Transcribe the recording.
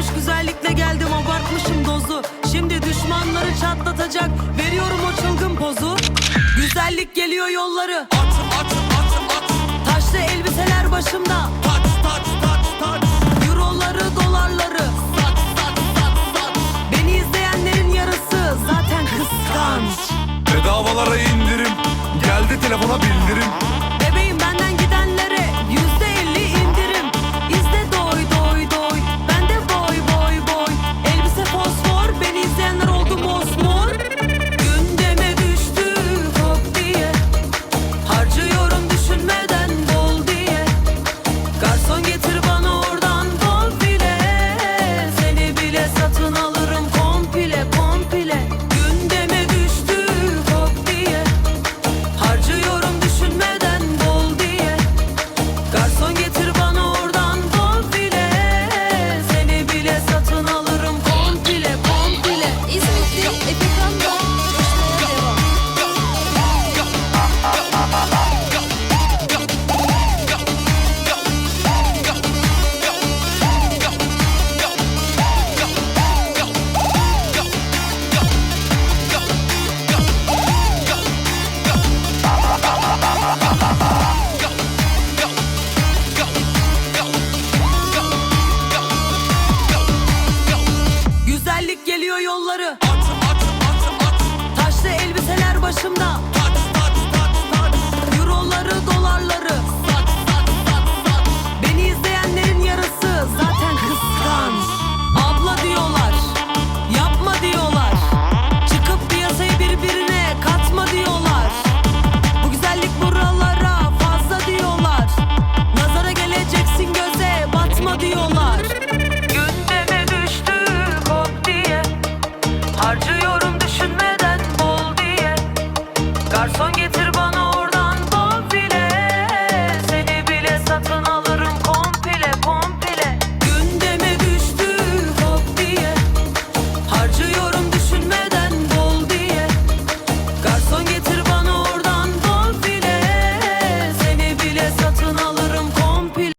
Görmüş güzellikle geldim abartmışım dozu. Şimdi düşmanları çatlatacak Veriyorum o çılgın pozu. Güzellik geliyor yolları. Atım atım atım atım Taşlı elbiseler başımda. Taç taç taç taç. Euroları dolarları. Sat sat sat sat. Beni izleyenlerin yarısı zaten kıskanç. Bedavalara indirim. Geldi telefona bildirim. karşımda. Euroları dolarları. Beni izleyenlerin yarısı zaten kıskanç. Abla diyorlar Yapma diyorlar. Çıkıp piyasayı birbirine katma diyorlar. Bu güzellik buralara fazla diyorlar. Nazara geleceksin göze batma diyorlar. Gündeme düştü kop diye. Harcıyor